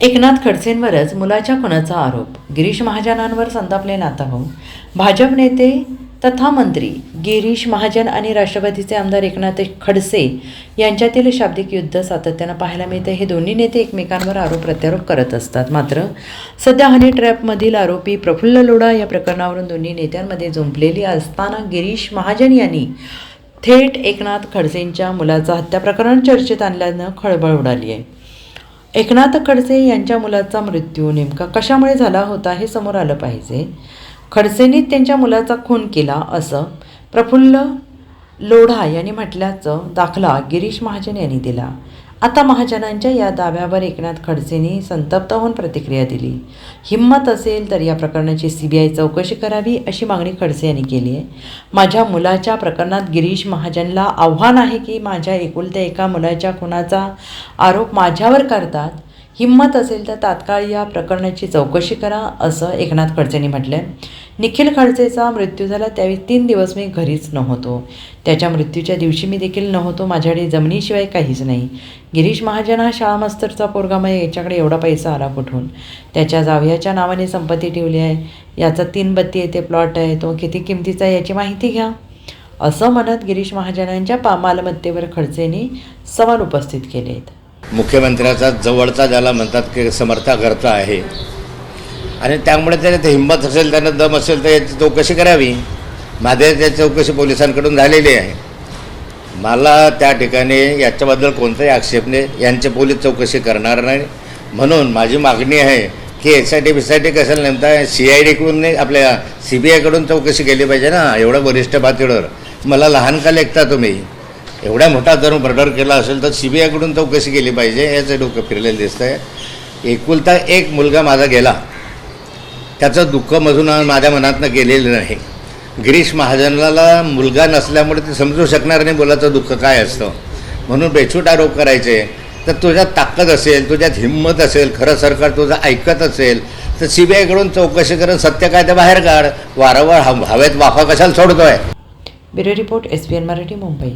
एकनाथ खडसेंवरच मुलाच्या खुनाचा आरोप. गिरीश महाजनांवर संतापले नाताभाऊ भाजप नेते तथा मंत्री गिरीश महाजन आणि राष्ट्रवादीचे आमदार एकनाथ खडसे यांच्यातील शाब्दिक युद्ध सातत्यानं पाहायला मिळते. हे दोन्ही नेते एकमेकांवर आरोप प्रत्यारोप करत असतात. मात्र सध्या हनी ट्रॅपमधील आरोपी प्रफुल्ल लोढा या प्रकरणावरून दोन्ही नेत्यांमध्ये जुंपलेली असताना गिरीश महाजन यांनी थेट एकनाथ खडसेंच्या मुलाचा हत्या प्रकरण चर्चेत आणल्यानं खळबळ उडाली आहे. एकनाथ खडसे यांच्या मुलाचा मृत्यू नेमका कशामुळे झाला होता हे समोर आलं पाहिजे. खडसेंनी त्यांच्या मुलाचा खून केला असं प्रफुल्ल लोढा यांनी म्हटल्याचं दाखला गिरीश महाजन यांनी दिला. आता महाजनांच्या या दाव्यावर एकनाथ खडसेंनी संतप्त होऊन प्रतिक्रिया दिली. हिंमत असेल तर या प्रकरणाची सी बी आय चौकशी करावी अशी मागणी खडसे यांनी केली आहे. माझ्या मुलाच्या प्रकरणात गिरीश महाजनला आव्हान आहे की माझ्या एकुलत्या एका मुलाच्या खुनाचा आरोप माझ्यावर करतात. हिंमत असेल तर तात्काळ या प्रकरणाची चौकशी करा असं एकनाथ खडसेंनी म्हटलं आहे निखिल खडसेचा मृत्यू झाला त्यावेळी तीन दिवस मी घरीच नव्हतो. त्याच्या मृत्यूच्या दिवशी मी देखील नव्हतो माझ्याकडे जमिनीशिवाय काहीच नाही. गिरीश महाजन हा शाळा मास्तरचा पोरगा मग याच्याकडे एवढा पैसा आला कुठून? त्याच्या जावयाच्या नावाने संपत्ती ठेवली आहे. याचा तीन बत्ती येते प्लॉट आहे तो किती किमतीचा आहे याची माहिती घ्या. असं म्हणत गिरीश महाजनांच्या पा मालमत्तेवर खडसेंनी सवाल उपस्थित केले आहेत मुख्यमंत्र्याचा जवळचा ज्याला म्हणतात की समर्थाकर्ता आहे. आणि त्यामुळे त्याने ते हिंमत असेल त्यानं दम असेल तर याची चौकशी करावी. माझ्या त्या चौकशी पोलिसांकडून झालेली आहे. मला त्या ठिकाणी याच्याबद्दल कोणताही आक्षेप नाही. यांचे पोलीस चौकशी करणार नाही. म्हणून माझी मागणी आहे की S I T B I T कशाला नेमता सी आय डीकडून नाही आपल्या सी बी आयकडून चौकशी केली पाहिजे ना एवढं वरिष्ठ पातळीवर. मला लहान का लेखता तुम्ही? एवढ्या मोठा जर मर्डर केला असेल तर सी बी आयकडून चौकशी केली पाहिजे याचं डोकं फिरलेलं दिसतं आहे एकुलता एक मुलगा माझा गेला. त्याचं दुःख मधून माझ्या मनातनं गेलेलं नाही. गिरीश महाजनाला मुलगा नसल्यामुळे ते समजू शकणार नाही मुलाचं दुःख काय असतं. म्हणून बेछूट आरोप करायचे. तर तुझ्यात ताकद असेल तुझ्यात हिंमत असेल खरं सरकार तुझं ऐकत असेल तर सी बी आयकडून चौकशी करून सत्य काय ते बाहेर काढ. वारंवार हवेत वाफा कशाला सोडतोय? Bureau report S B N Marathi Mumbai.